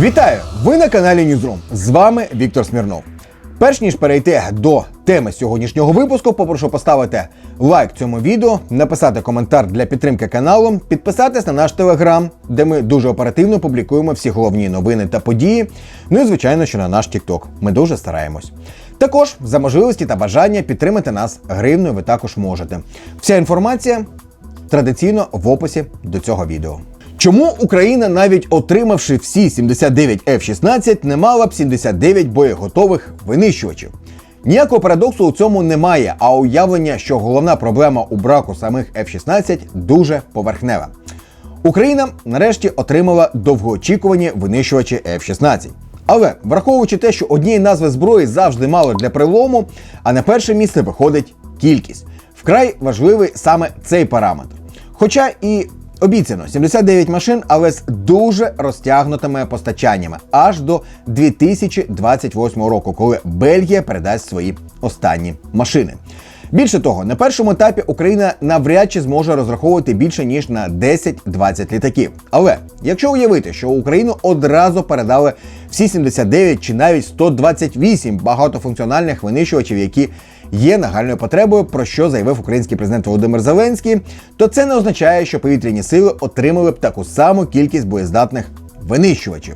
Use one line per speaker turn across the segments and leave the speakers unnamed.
Вітаю! Ви на каналі Newsroom. З вами Віктор Смірнов. Перш ніж перейти до теми сьогоднішнього випуску, попрошу поставити лайк цьому відео, написати коментар для підтримки каналу, підписатись на наш телеграм, де ми дуже оперативно публікуємо всі головні новини та події. Ну і звичайно, що на наш TikTok. Ми дуже стараємось. Також за можливості та бажання підтримати нас гривною ви також можете. Вся інформація традиційно в описі до цього відео. Чому Україна, навіть отримавши всі 79 F-16, не мала б 79 боєготових винищувачів? Ніякого парадоксу у цьому немає, а уявлення, що головна проблема у браку самих F-16 дуже поверхнева. Україна нарешті отримала довгоочікувані винищувачі F-16. Але враховуючи те, що однієї назви зброї завжди мало для прилому, а на перше місце виходить кількість. Вкрай важливий саме цей параметр. Хоча і обіцяно 79 машин, але з дуже розтягнутими постачаннями аж до 2028 року, коли Бельгія передасть свої останні машини. Більше того, на першому етапі Україна навряд чи зможе розраховувати більше ніж на 10-20 літаків. Але якщо уявити, що Україну одразу передали всі 79 чи навіть 128 багатофункціональних винищувачів, які є нагальною потребою, про що заявив український президент Володимир Зеленський, то це не означає, що повітряні сили отримали б таку саму кількість боєздатних винищувачів.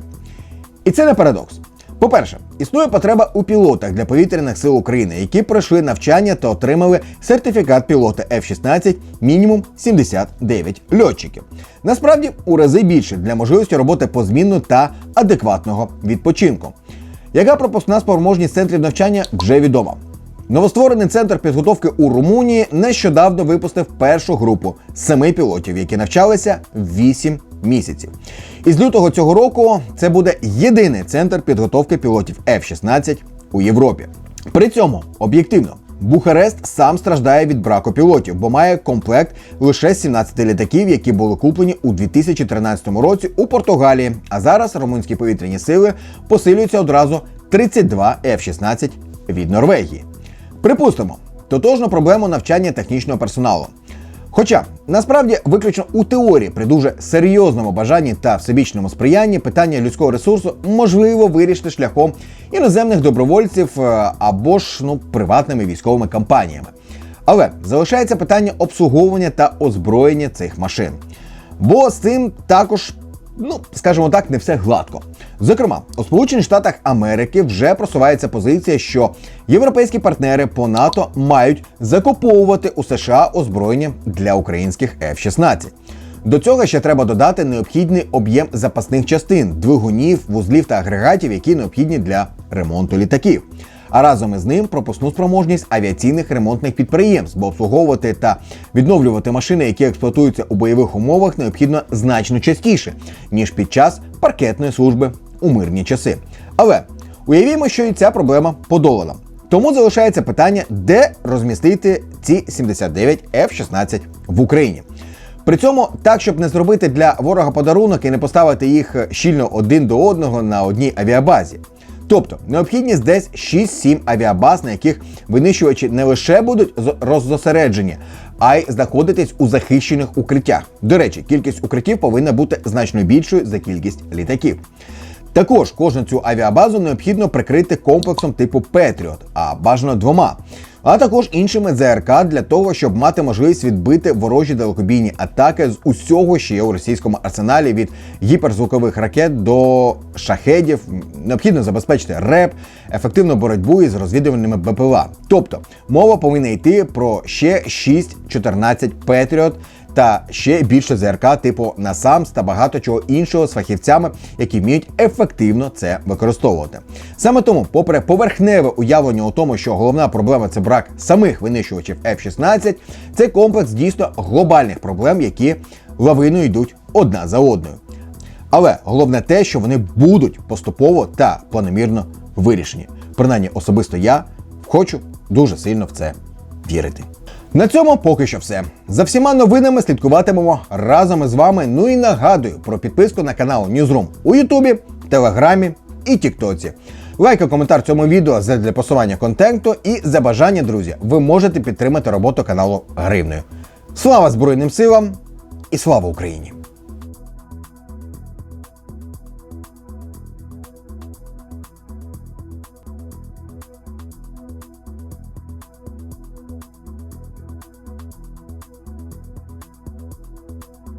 І це не парадокс. По-перше, існує потреба у пілотах для повітряних сил України, які пройшли навчання та отримали сертифікат пілота F-16 мінімум 79 льотчиків. Насправді у рази більше для можливості роботи позмінно та адекватного відпочинку. Яка пропускна спроможність центрів навчання вже відома. Новостворений центр підготовки у Румунії нещодавно випустив першу групу семи пілотів, які навчалися 8 місяців. І з лютого цього року це буде єдиний центр підготовки пілотів F-16 у Європі. При цьому об'єктивно. Бухарест сам страждає від браку пілотів, бо має комплект лише 17 літаків, які були куплені у 2013 році у Португалії. А зараз румунські повітряні сили посилюються одразу 32 F-16 від Норвегії. Припустимо, тотожну проблему навчання технічного персоналу. Хоча насправді виключно у теорії при дуже серйозному бажанні та всебічному сприянні питання людського ресурсу можливо вирішити шляхом іноземних добровольців е, або ж ну приватними військовими компаніями. Але залишається питання обслуговування та озброєння цих машин. Бо з цим також ну скажімо так, не все гладко. Зокрема, у Сполучених Штатах Америки вже просувається позиція, що європейські партнери по НАТО мають закуповувати у США озброєння для українських F-16. До цього ще треба додати необхідний об'єм запасних частин, двигунів, вузлів та агрегатів, які необхідні для ремонту літаків. А разом із ним пропускну спроможність авіаційних ремонтних підприємств, бо обслуговувати та відновлювати машини, які експлуатуються у бойових умовах, необхідно значно частіше, ніж під час паркетної служби у мирні часи. Але уявімо, що і ця проблема подолана. Тому залишається питання, де розмістити ці 79 F-16 в Україні. При цьому так, щоб не зробити для ворога подарунок і не поставити їх щільно один до одного на одній авіабазі. Тобто необхідність десь 6-7 авіабаз, на яких винищувачі не лише будуть роззосереджені, а й знаходитись у захищених укриттях. До речі, кількість укриттів повинна бути значно більшою за кількість літаків. Також кожну цю авіабазу необхідно прикрити комплексом типу Петріот, а бажано двома, а також іншими ЗРК для того, щоб мати можливість відбити ворожі далекобійні атаки з усього, що є у російському арсеналі від гіперзвукових ракет до шахедів. Необхідно забезпечити РЕП, ефективну боротьбу із розвідувальними БПЛА. Тобто мова повинна йти про ще 6-14 Петріот та ще більше ЗРК типу НАСАМС та багато чого іншого з фахівцями, які вміють ефективно це використовувати. Саме тому, попри поверхневе уявлення у тому, що головна проблема це брак самих винищувачів F-16, це комплекс дійсно глобальних проблем, які лавиною йдуть одна за одною. Але головне те, що вони будуть поступово та планомірно вирішені. Принаймні, особисто я хочу дуже сильно в це вірити. На цьому поки що все. За всіма новинами слідкуватимемо разом із вами. Ну і нагадую про підписку на канал Newsroom у Ютубі, Телеграмі і Тіктоці. Лайк і коментар цьому відео для посування контенту і за бажання, друзі, ви можете підтримати роботу каналу гривнею. Слава Збройним силам і слава Україні!